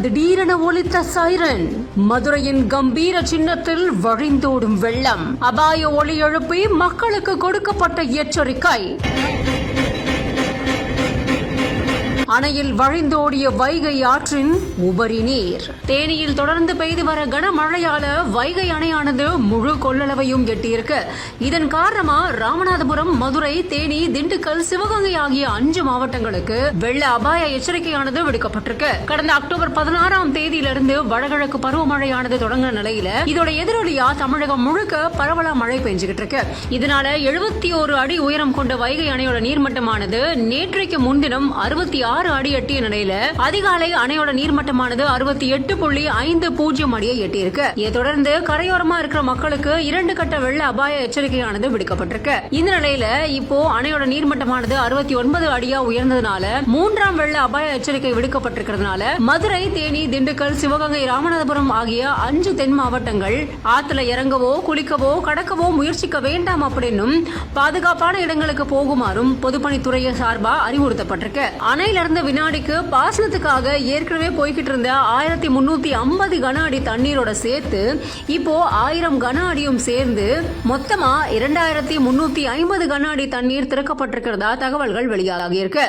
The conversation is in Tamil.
திடீரென ஒலித்த சைரன். மதுரையின் கம்பீர சின்னத்தில் வழிந்தோடும் வெள்ளம். அபாய ஒலி எழுப்பி மக்களுக்கு கொடுக்கப்பட்ட எச்சரிக்கை. அணையில் வழிந்தோடிய வைகை ஆற்றின் உபரி நீர். தேனியில் தொடர்ந்து பெய்து வர கனமழையால வைகை அணையானது முழு கொள்ளளவையும் எட்டியிருக்கு. இதன் காரணமா ராமநாதபுரம் மதுரை தேனி திண்டுக்கல் சிவகங்கை ஆகிய அஞ்சு மாவட்டங்களுக்கு வெள்ள அபாய எச்சரிக்கையானது விடுக்கப்பட்டிருக்கு. கடந்த அக்டோபர் பதினாறாம் தேதியிலிருந்து வடகிழக்கு பருவமழையானது தொடங்கின நிலையில இதோட எதிரொலியா தமிழகம் முழுக்க பரவலா மழை பெஞ்சுகிட்டு இருக்கு இதனால எழுபத்தி ஒரு அடி உயரம் கொண்ட வைகை அணையோட நீர்மட்டமானது நேற்றைக்கு முன்தினம் அறுபத்தி ஆறு ஆறு அடி எட்டிய நிலையில அதிகாலை அணையோட நீர்மட்டமானது அறுபத்தி எட்டு புள்ளி ஐந்து பூஜ்ஜியம் அடியை எட்டியிருக்கு. இதை தொடர்ந்து கரையோரமா இருக்கிற மக்களுக்கு இரண்டு கட்ட வெள்ள அபாய எச்சரிக்கையானது விடுக்கப்பட்டிருக்கு. இந்த நிலையில இப்போ அணையோட நீர்மட்டமானது அறுபத்தி ஒன்பது அடியா உயர்ந்ததுனால மூன்றாம் வெள்ள அபாய எச்சரிக்கை விடுக்கப்பட்டிருக்கிறதுனால மதுரை தேனி திண்டுக்கல் சிவகங்கை ராமநாதபுரம் ஆகிய அஞ்சு தென் மாவட்டங்கள் ஆத்துல இறங்கவோ குளிக்கவோ கடக்கவோ முயற்சிக்க வேண்டாம் அப்படின்னும் பாதுகாப்பான இடங்களுக்கு போகுமாறும் பொதுப்பணித்துறையை சார்பா அறிவுறுத்தப்பட்டிருக்கு. அணையிலிருந்து வினாடிக்கு பாசனத்துக்காக ஏற்கனவே போய்கிட்டு இருந்த ஆயிரத்தி முன்னூத்தி ஐம்பது கன அடி தண்ணீரோட சேர்த்து இப்போ ஆயிரம் கன அடியும் சேர்ந்து மொத்தமா இரண்டாயிரத்தி முன்னூத்தி ஐம்பது கன அடி தண்ணீர் திறக்கப்பட்டிருக்கிறதா தகவல்கள் வெளியாகியிருக்கு